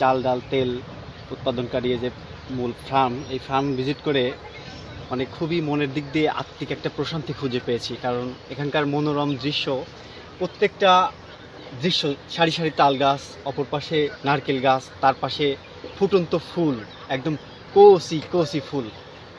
চাল, ডাল, তেল উৎপাদনকারী যে মূল ফার্ম, এই ফার্ম ভিজিট করে মানে খুবই মনের দিক দিয়ে আত্মিক একটা প্রশান্তি খুঁজে পেয়েছি। কারণ এখানকার মনোরম দৃশ্য, প্রত্যেকটা দৃশ্য, সারি সারি তাল গাছ, অপর পাশে নারকেল গাছ, তার পাশে ফুটন্ত ফুল, একদম কোসি কোসি ফুল।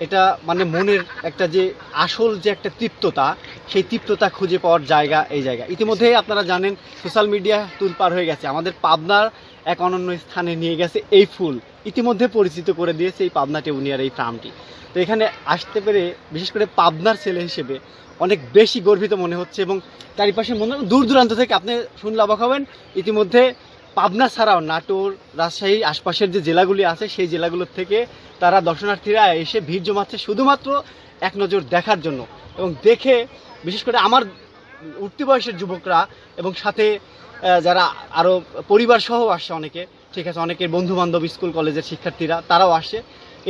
এটা মানে মনের একটা যে আসল যে একটা তৃপ্ততা, সেই তৃপ্ততা খুঁজে পাওয়ার জায়গা, এই জায়গা। ইতিমধ্যে আপনারা জানেন, সোশ্যাল মিডিয়া তুল পার হয়ে গেছে। আমাদের পাবনার এক অনন্য স্থানে নিয়ে গেছে এই ফুল। ইতিমধ্যে পরিচিত করে দিয়েছে এই পাবনা টেউনিয়ার এই ফার্মটি। তো এখানে আসতে পেরে, বিশেষ করে পাবনার ছেলে হিসেবে অনেক বেশি গর্বিত মনে হচ্ছে এবং চারিপাশে মনে দূর দূরান্ত থেকে আপনি শুনলে অবাক হবেন, ইতিমধ্যে পাবনা ছাড়াও নাটোর, রাজশাহী আশপাশের যে জেলাগুলি আছে সেই জেলাগুলোর থেকে তারা দর্শনার্থীরা এসে ভিড় জমাচ্ছে শুধুমাত্র এক নজর দেখার জন্য। এবং দেখে, বিশেষ করে আমার উঠতি বয়সের যুবকরা এবং সাথে যারা আরও পরিবার সহ আসছে অনেকে, ঠিক আছে, অনেকের বন্ধু বান্ধব স্কুল, কলেজের শিক্ষার্থীরা, তারাও আসে।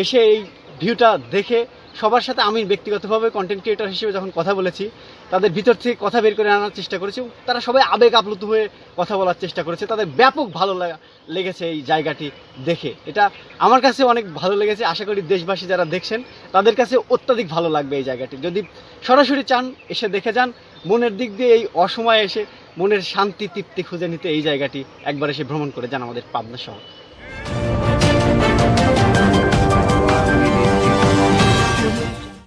এসে এই ভিউটা দেখে সবার সাথে আমি ব্যক্তিগতভাবে কন্টেন্ট ক্রিয়েটর হিসেবে যখন কথা বলেছি, তাদের ভিতর থেকে কথা বের করে আনার চেষ্টা করেছি তারা সবাই আবেগ আপ্লুত হয়ে কথা বলার চেষ্টা করেছে। তাদের ব্যাপক ভালো লাগা, লেগেছে এই জায়গাটি দেখে। এটা আমার কাছে অনেক ভালো লেগেছে। আশা করি দেশবাসী যারা দেখছেন, তাদের কাছে অত্যাধিক ভালো লাগবে এই জায়গাটি। যদি সরাসরি চান, এসে দেখে যান। মনের দিক দিয়ে এই অসময়ে এসে মনের শান্তি, তৃপ্তি খুঁজে নিতে এই জায়গাটি একবার এসে ভ্রমণ করে যান আমাদের পাবনা শহর।